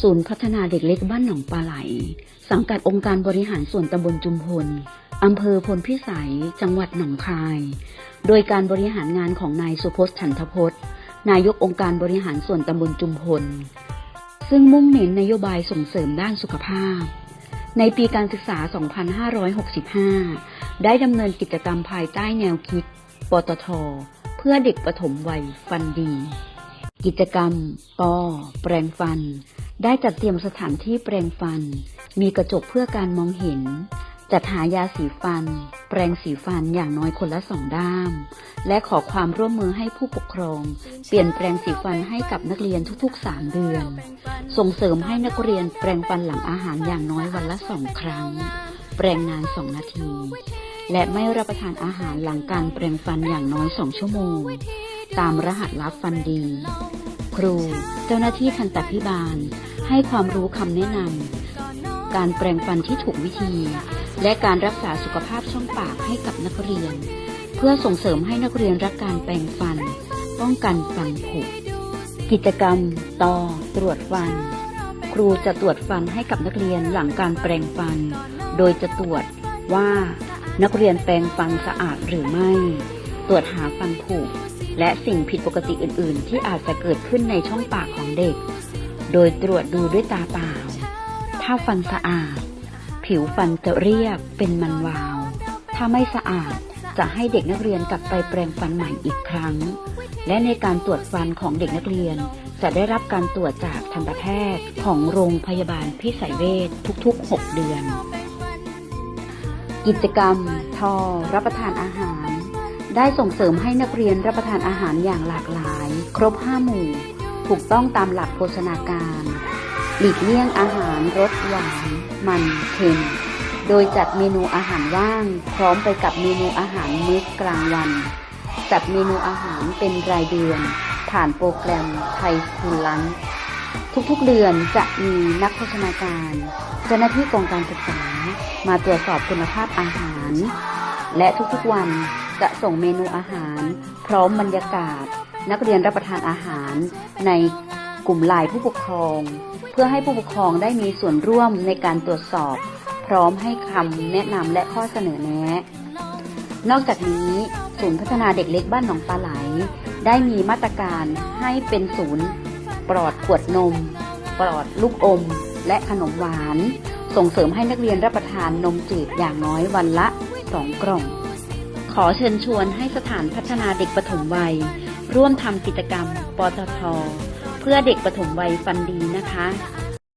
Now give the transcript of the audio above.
ศูนย์พัฒนาเด็กเล็กบ้านหนองปลาไหล สังกัดองค์การบริหารส่วนตำบลจุมพลอำเภอพลพิสัย จังหวัดหนองคาย โดยการบริหารงานของนายสุพจน์ฉันทพจน์ นายกองค์การบริหารส่วนตำบลจุมพล ซึ่งมุ่งเน้นนโยบายส่งเสริมด้านสุขภาพ ในปีการศึกษา 2565 ได้ดำเนินกิจกรรมภายใต้แนวคิด ปตท เพื่อเด็กปฐมวัยฟันดี กิจกรรมปอแปรงฟัน ได้จัดเตรียมสถานที่แปรงฟัน มีกระจกเพื่อการมองเห็น จัดหายาสีฟัน แปรงสีฟันอย่างน้อยคนละสองด้าม และขอความร่วมมือให้ผู้ปกครอง เปลี่ยนแปรงสีฟันให้กับนักเรียนทุกๆ3เดือน ส่งเสริมให้นักเรียนแปรงฟันหลังอาหารอย่างน้อยวันละสองครั้ง แปรงนาน2นาที และไม่รับประทานอาหารหลังการแปรงฟันอย่างน้อย2ชั่วโมง ตามรหัสลับฟันดี ครู เจ้าหน้าที่ทันตพิบาล ให้ความรู้คำแนะนำการแปรงฟันที่ถูกวิธี และการรักษาสุขภาพช่องปากให้กับนักเรียน เพื่อส่งเสริมให้นักเรียนรักการแปรงฟัน ป้องกันฟันผุ กิจกรรมต่อตรวจฟัน ครูจะตรวจฟันให้กับนักเรียนหลังการแปรงฟัน โดยจะตรวจว่านักเรียนแปรงฟันสะอาดหรือไม่ ตรวจหาฟันผุและสิ่งผิดปกติอื่น ๆ ที่อาจจะเกิดขึ้นในช่องปากของเด็ก โดยตรวจดูด้วยตาเปล่า ถ้าฟันสะอาด ผิวฟันจะเรียบเป็นมันวาว ถ้าไม่สะอาดจะให้เด็กนักเรียนกลับไปแปรงฟันใหม่อีกครั้ง และในการตรวจฟันของเด็กนักเรียน จะได้รับการตรวจจากทันตแพทย์ของโรงพยาบาลพิสัยเวชทุกๆ 6 เดือน กิจกรรม ทอ รับประทานอาหาร ได้ส่งเสริมให้นักเรียนรับประทานอาหารอย่างหลากหลาย ครบ5หมู่ ถูกต้องตามหลักโภชนาการ หลีกเลี่ยงอาหารรสหวานมันเค็ม โดยจัดเมนูอาหารว่าง พร้อมไปกับเมนูอาหารมื้อกลางวัน จัดเมนูอาหารเป็นรายเดือน ผ่านโปรแกรมไทยคูลลันทุกๆเดือนจะมีนักโภชนาการเจ้าหน้าที่กองการศึกษามาตรวจสอบคุณภาพอาหาร และทุกๆวันจะส่งเมนูอาหาร พร้อมบรรยากาศ นักเรียนรับประทานอาหาร ในกลุ่มไลน์ผู้ปกครอง เพื่อให้ผู้ปกครองได้มีส่วนร่วมในการตรวจสอบ พร้อมให้คำแนะนำและข้อเสนอแนะ นอกจากนี้ศูนย์พัฒนาเด็กเล็กบ้านหนองปลาไหล ได้มีมาตรการให้เป็นศูนย์ ปลอดขวดนม ปลอดลูกอม และขนมหวาน ส่งเสริมให้นักเรียนรับประทานนมจืดอย่างน้อยวันละ 2 กล่อง ขอเชิญชวนให้สถานพัฒนาเด็กปฐมวัย ร่วมทำกิจกรรม ปตท เพื่อเด็กปฐมวัยฟันดีนะคะ